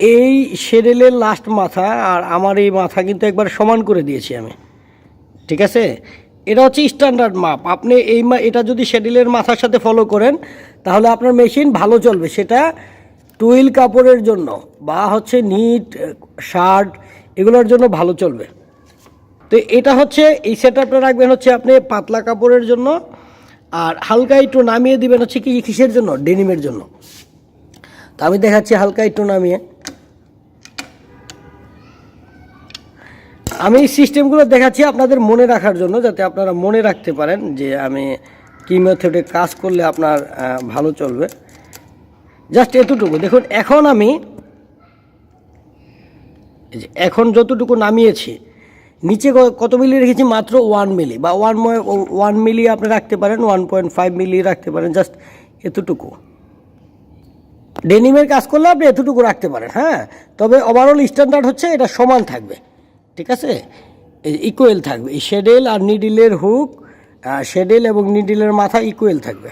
এই শেডেলের লাস্ট মাথা আর আমার এই মাথা কিন্তু একবার সমান করে দিয়েছি আমি। ঠিক আছে? এটা হচ্ছে স্ট্যান্ডার্ড মাপ আপনি এই মা এটা যদি শেডেলের মাথার সাথে ফলো করেন, তাহলে আপনার মেশিন ভালো চলবে। সেটা টুইল কাপড়ের জন্য বা হচ্ছে নিট শার্ট এগুলোর জন্য ভালো চলবে। তো এটা হচ্ছে, এই সেট আপটা রাখবেন হচ্ছে আপনি পাতলা কাপড়ের জন্য আর হালকা একটু নামিয়ে দিবেন হচ্ছে কি কিসের জন্য ডেনিমের জন্য। তো আমি দেখাচ্ছি হালকা একটু নামিয়ে। আমি সিস্টেমগুলো দেখাচ্ছি আপনাদের মনে রাখার জন্য, যাতে আপনারা মনে রাখতে পারেন যে আমি কী মেথডে কাজ করলে আপনার ভালো চলবে। জাস্ট এতটুকু। দেখুন, এখন আমি এখন যতটুকু নামিয়েছি, নিচে কত মিলি রেখেছি? মাত্র ওয়ান মিলি বা ওয়ান ওয়ান মিলি আপনি রাখতে পারেন ওয়ান পয়েন্ট ফাইভ মিলি রাখতে পারেন জাস্ট এতটুকু। ডেনিমের কাজ করলে আপনি এতটুকু রাখতে পারেন হ্যাঁ? তবে ওভারঅল স্ট্যান্ডার্ড হচ্ছে এটা সমান থাকবে। ঠিক আছে? ইকুয়েল থাকবে। শেডেল আর নিডিলের হুক শেডেল এবং নিডিলের মাথা ইকুয়েল থাকবে।